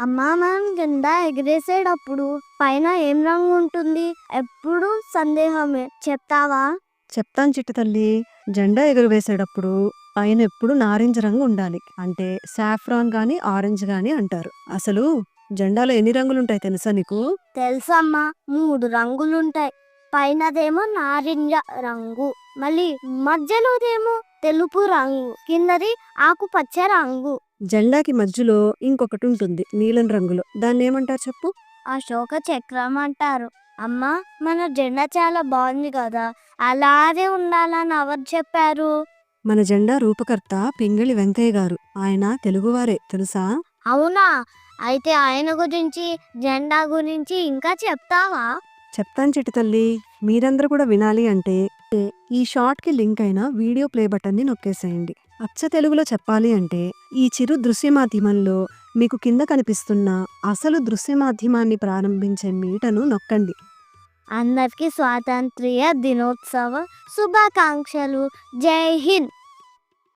అమ్మా మనం జెండా ఎగిరేసేటప్పుడు పైన ఏం రంగు ఉంటుంది? ఎప్పుడు సందేహమే. చెప్తావా? చెప్తాను చిట్టు తల్లి. జెండా ఎగురవేసేటప్పుడు పైన ఎప్పుడు నారింజ రంగు ఉండాలి. అంటే సాఫ్రాన్ గాని ఆరెంజ్ గాని అంటారు. అసలు జెండాలో ఎన్ని రంగులు ఉంటాయి తెలుసా నీకు? తెలుసమ్మా. మూడు రంగులుంటాయి. పైనదేమో నారింజ రంగు మళ్ళీ మధ్యలోదేమో తెలుపు రంగు కిందది ఆకుపచ్చ రంగు. జెండాకి మధ్యలో ఇంకొకటి ఉంటుంది నీలం రంగులో. దాన్ని ఏమంటారు చెప్పు? అశోక చక్రం అంటారు. అమ్మా మన జెండా చాలా బాగుంది కదా. అలాగే ఉండాలని ఎవరు చెప్పారు? మన జెండా రూపకర్త పింగళి వెంకయ్య గారు. ఆయన తెలుగువారే తెలుసా? అవునా? అయితే ఆయన గురించి జెండా గురించి ఇంకా చెప్తావా? చెప్తాను చిట్టి తల్లి. మీరందరూ కూడా వినాలి అంటే ఈ షార్ట్కి లింక్ అయిన వీడియో ప్లే బటన్ని నొక్కేసేయండి. అచ్చ తెలుగులో చెప్పాలి అంటే ఈ చిరు దృశ్య మాధ్యమంలో మీకు కింద కనిపిస్తున్న అసలు దృశ్య మాధ్యమాన్ని ప్రారంభించే మీటను నొక్కండి. అందరికీ స్వాతంత్ర్య దినోత్సవ శుభాకాంక్షలు. జై హింద్!